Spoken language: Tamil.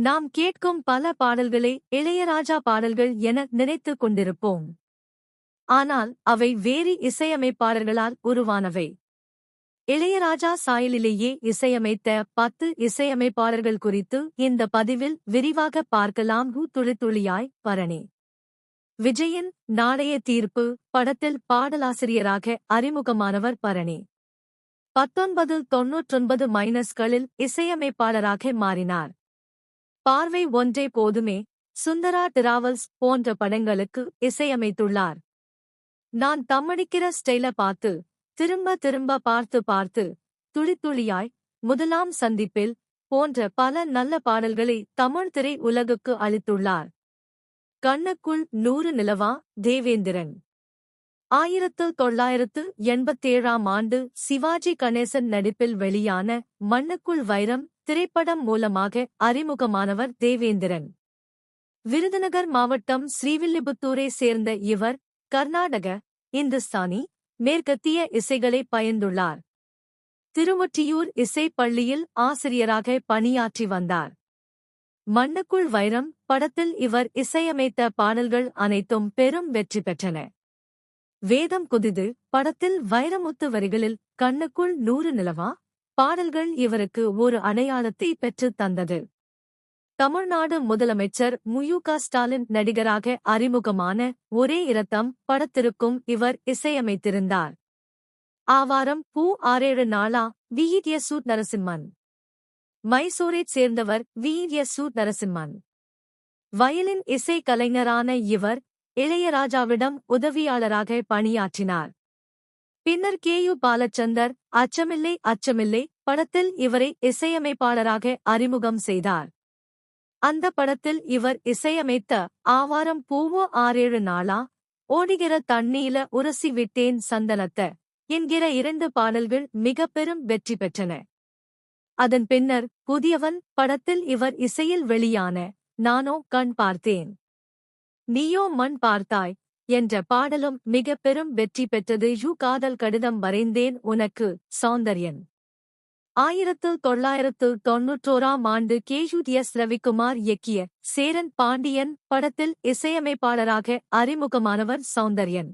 நாம் கேட்கும் பல பாடல்களை இளையராஜா பாடல்கள் என நினைத்துக் கொண்டிருப்போம். ஆனால் அவை வேறு இசையமைப்பாளர்களால் உருவானவை. இளையராஜா சாயலிலேயே இசையமைத்த பத்து இசையமைப்பாளர்கள் குறித்து இந்த பதிவில் விரிவாக பார்க்கலாம். ஹூ துளி பரணி. விஜயின் நாளைய தீர்ப்பு படத்தில் பாடலாசிரியராக அறிமுகமானவர் பரணி. பத்தொன்பது தொன்னூற்றொன்பது மைனஸ்களில் இசையமைப்பாளராக மாறினார். பார்வை ஒன்றே போதுமே சுந்தரா டிராவல்ஸ் போன்ற படங்களுக்கு இசையமைத்துள்ளார். நான் தம்மடிக்கிற ஸ்டைல பார்த்து திரும்ப திரும்ப பார்த்து பார்த்து துளித்துளியாய் முதலாம் சந்திப்பில் போன்ற பல நல்ல பாடல்களை தமிழ் திரை உலகுக்கு அளித்துள்ளார். கண்ணுக்குள் நூறு நிலவா தேவேந்திரன். ஆயிரத்து தொள்ளாயிரத்து எண்பத்தேழாம் ஆண்டு சிவாஜி கணேசன் நடிப்பில் வெளியான மண்ணுக்குள் வைரம் திரைப்படம் மூலமாக அறிமுகமானவர் தேவேந்திரன். விருதுநகர் மாவட்டம் ஸ்ரீவில்லிபுத்தூரை சேர்ந்த இவர் கர்நாடக இந்துஸ்தானி மேற்கத்திய இசைகளை பயந்துள்ளார். திருவொற்றியூர் இசைப் பள்ளியில் ஆசிரியராக பணியாற்றி வந்தார். மண்ணுக்குள் வைரம் படத்தில் இவர் இசையமைத்த பாடல்கள் அனைத்தும் பெரும் வெற்றி பெற்றன. வேதம் குதிது படத்தில் வைரமுத்து வரிகளில் கண்ணுக்குள் நூறு நிலவா பாடல்கள் இவருக்கு ஒரு அடையாளத்தை பெற்றுத் தந்தது. தமிழ்நாடு முதலமைச்சர் முயுக ஸ்டாலின் நடிகராக அறிமுகமான ஒரே இரத்தம் படத்திற்கும் இவர் இசையமைத்திருந்தார். ஆவாரம் பூ ஆறேழு நாளா விஇடியசு நரசிம்மன் மைசூரைச் சேர்ந்தவர் விஇடியசு நரசிம்மன் வயலின் இசை கலைஞரான இவர் இளையராஜாவிடம் உதவியாளராக பணியாற்றினார். பின்னர் கே யு பாலச்சந்தர் அச்சமில்லை அச்சமில்லை படத்தில் இவரை இசையமைப்பாளராக அறிமுகம் செய்தார். அந்த படத்தில் இவர் இசையமைத்த ஆவாரம் பூவோ ஆறேழு நாளா ஓடுகிற தண்ணீல உரசி விட்டேன் சந்தனத்த என்கிற இரண்டு பாடல்கள் மிக பெரும் வெற்றி பெற்றன. அதன் பின்னர் புதியவன் படத்தில் இவர் இசையில் வெளியான நானோ கண் பார்த்தேன். நீயோ மண் பார்த்தாய். என்ற பாடலும் மிக பெரும் வெற்றி பெற்றது. யூ காதல் கடிதம் வரைந்தேன் உனக்கு சௌந்தர்யன். ஆயிரத்து தொள்ளாயிரத்து தொன்னூற்றோராம் ஆண்டு கேஷுதியஸ் ரவிக்குமார் இயக்கிய சேரன் பாண்டியன் படத்தில் இசையமைப்பாளராக அறிமுகமானவர் சௌந்தர்யன்.